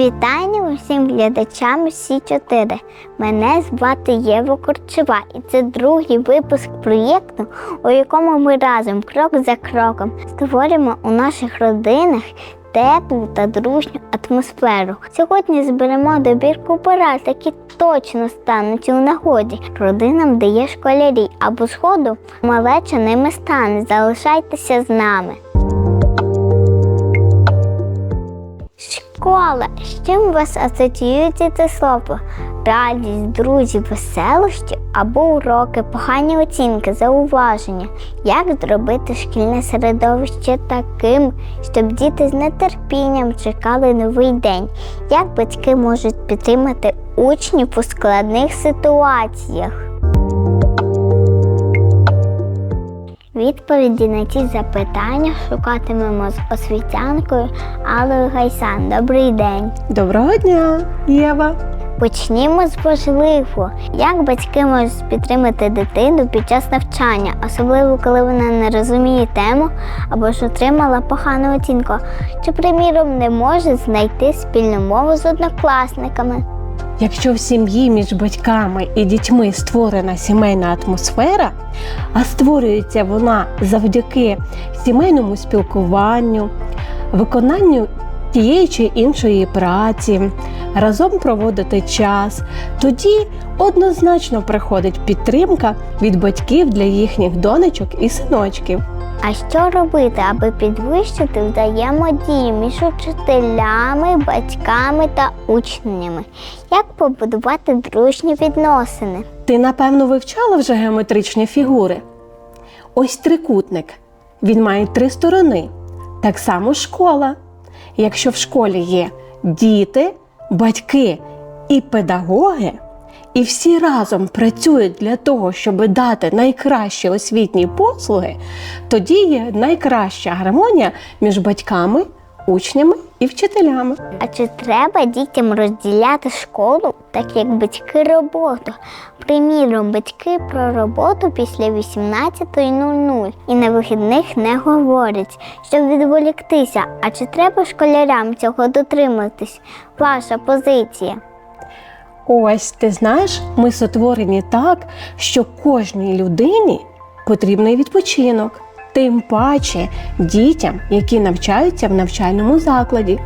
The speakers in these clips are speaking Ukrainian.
Вітання усім глядачам Сі 4 Мене звати Єва Корчева, і це другий випуск проєкту, у якому ми разом, крок за кроком, створюємо у наших родинах теплу та дружню атмосферу. Сьогодні зберемо добірку порад, які точно стануть у нагоді родинам, де є школярі, або згоду малеча ними стане. Залишайтеся з нами. Школа. З чим вас асоціюється це слово? Радість, друзі, веселощі або уроки, погані оцінки, зауваження. Як зробити шкільне середовище таким, щоб діти з нетерпінням чекали новий день? Як батьки можуть підтримати учнів у складних ситуаціях? Відповіді на ці запитання шукатимемо з освітянкою Аллою Гайсан. Добрий день! Доброго дня, Єва. Почнімо з важливого. Як батьки можуть підтримати дитину під час навчання, особливо коли вона не розуміє тему або ж отримала погану оцінку, чи, приміром, не може знайти спільну мову з однокласниками. Якщо в сім'ї між батьками і дітьми створена сімейна атмосфера, а створюється вона завдяки сімейному спілкуванню, виконанню тієї чи іншої праці, разом проводити час, тоді однозначно приходить підтримка від батьків для їхніх донечок і синочків. А що робити, аби підвищити взаємодію між учителями, батьками та учнями? Як побудувати дружні відносини? Ти, напевно, вивчала вже геометричні фігури. Ось трикутник. Він має три сторони. Так само школа. Якщо в школі є діти, батьки і педагоги, і всі разом працюють для того, щоб дати найкращі освітні послуги, тоді є найкраща гармонія між батьками, учнями і вчителями. А чи треба дітям розділяти школу, так як батьки роботу? Приміром, батьки про роботу після 18.00 і на вихідних не говорять, щоб відволіктися. А чи треба школярям цього дотриматись? Ваша позиція. Ось ти знаєш, ми сотворені так, що кожній людині потрібний відпочинок. Тим паче дітям, які навчаються в навчальному закладі.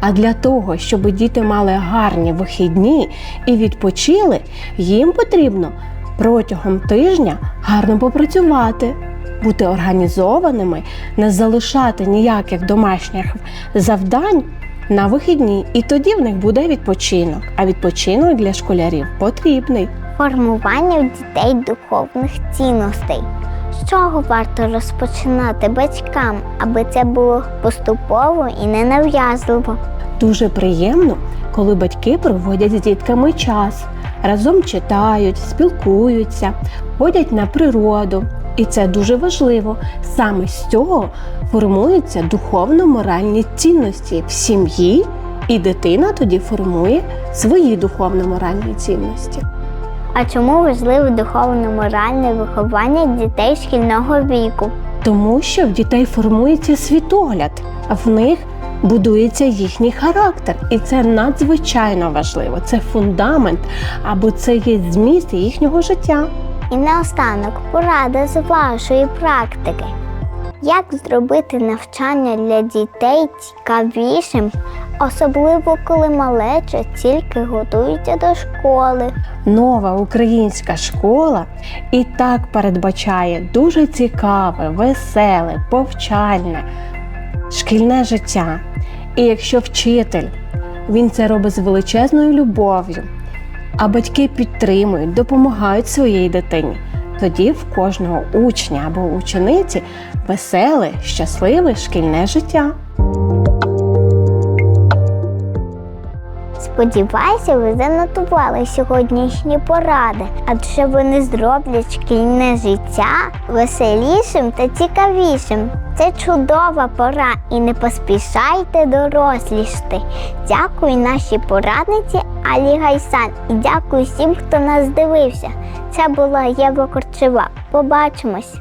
А для того, щоб діти мали гарні вихідні і відпочили, їм потрібно протягом тижня гарно попрацювати, бути організованими, не залишати ніяких домашніх завдань на вихідні, і тоді в них буде відпочинок. А відпочинок для школярів потрібний. Формування у дітей духовних цінностей. З чого варто розпочинати батькам, аби це було поступово і ненав'язливо? Дуже приємно, коли батьки проводять з дітками час, разом читають, спілкуються, ходять на природу. І це дуже важливо. Саме з цього формуються духовно-моральні цінності в сім'ї, і дитина тоді формує свої духовно-моральні цінності. А чому важливе духовно-моральне виховання дітей шкільного віку? Тому що в дітей формується світогляд, а в них будується їхній характер. І це надзвичайно важливо. Це фундамент або це є зміст їхнього життя. І наостанок порада з вашої практики. Як зробити навчання для дітей цікавішим, особливо коли малеча тільки готується до школи? Нова українська школа і так передбачає дуже цікаве, веселе, повчальне шкільне життя. І якщо вчитель він це робить з величезною любов'ю, а батьки підтримують, допомагають своїй дитині, тоді в кожного учня або учениці веселе, щасливе шкільне життя. Сподіваюся, ви занотували сьогоднішні поради, адже вони зроблять шкільне життя веселішим та цікавішим. Це чудова пора і не поспішайте дорослішти. Дякую нашій порадниці Алі Гайсан і дякую всім, хто нас дивився. Це була Єва Корчева. Побачимось!